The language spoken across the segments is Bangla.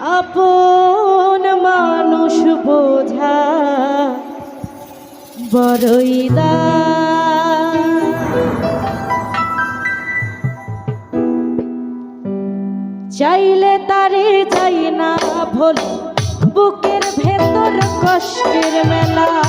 আপন মানুষ বোঝা বড়ই চাইলে তারে চাই না ভোল বুকের ভেতর কষ্টের মেলা।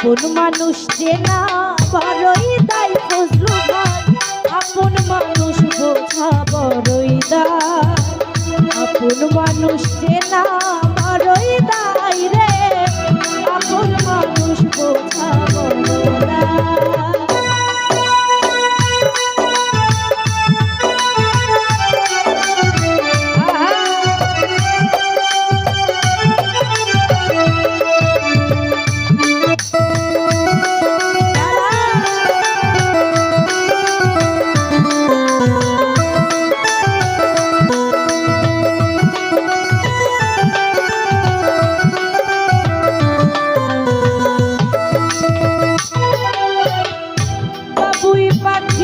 আপন মানুষ চেনা না বড়ই দায় ফজলু আপন মানুষ বোঝা বড়ই দায়। আপন মানুষ চেনা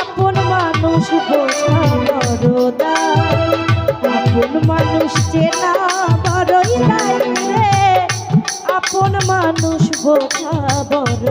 আপন মানুষ আপন মানুষ চেনা বড়ই আপন মানুষ বোঝা বড়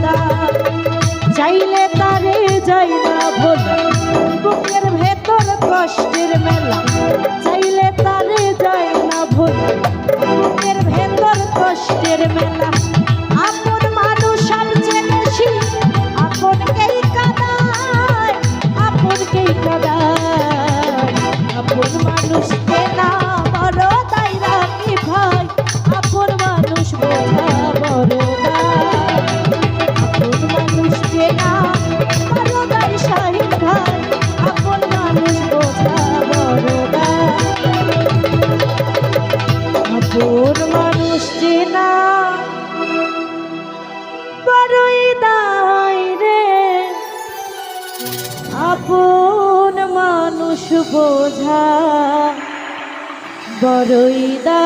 আপন মানুষ বোঝা বড়ই দা